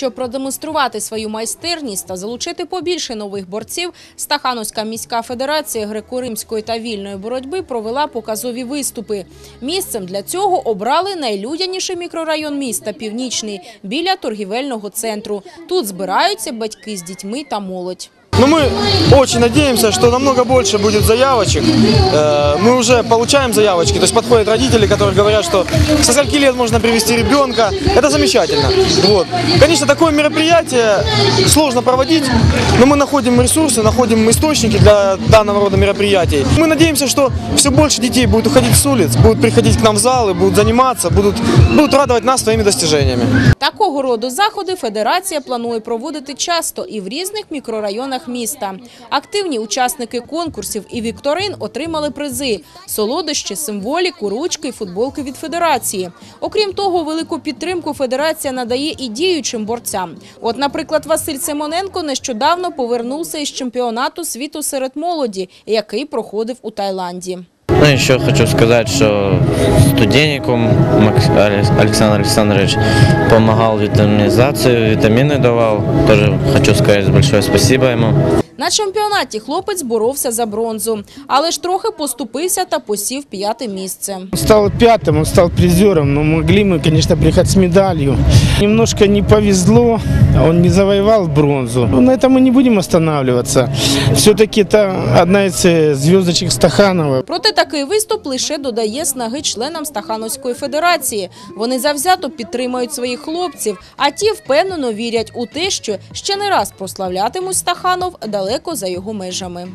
Щоб продемонструвати свою майстерність та залучити побільше нових борців, Стахановська міська федерація греко-римської та вільної боротьби провела показові виступи. Місцем для цього обрали найлюдяніший мікрорайон міста Північний біля торгівельного центру. Тут збираються батьки з дітьми та молодь. Но мы очень надеемся, что намного больше будет заявочек. Э, Мы уже получаем заявочки, то есть подходят родители, которые говорят, что со скольки лет можно привести ребенка. Это замечательно. Вот. Конечно, такое мероприятие сложно проводить, но мы находим ресурсы, находим источники для данного рода мероприятий. Мы надеемся, что все больше детей будет уходить с улиц, будут приходить к нам в залы, будут заниматься, будут, будут радовать нас своими достижениями. Такого роду заходи федерація планує проводити часто і в різних мікрорайонах міста. Активні учасники конкурсів і вікторин отримали призи – солодощі, символіку, ручки і футболки від федерації. Окрім того, велику підтримку федерація надає і діючим борцям. От, наприклад, Василь Симоненко нещодавно повернувся із чемпіонату світу серед молоді, який проходив у Таїланді. Ну, еще хочу сказать, что студенникам Макс- Алекс- Александр Александрович помогал витаминизацию, витамины давал. Тоже хочу сказать большое спасибо ему. На чемпіонаті хлопець боровся за бронзу, але ж трохи поступився та посів п'яте місце. Он стал пятым, он стал призером, но могли мы, конечно, приехать с медалью. Немножко не повезло, он не завоевал бронзу. Но на этом мы не будем останавливаться. Все-таки это одна из э, звездочек Стаханова. Проте такий виступ лише додає снаги членам Стахановської федерації. Вони завзято підтримують своїх хлопців, а ті впевнено вірять у те, що ще не раз прославлятимуть Стаханов далеко за його межами.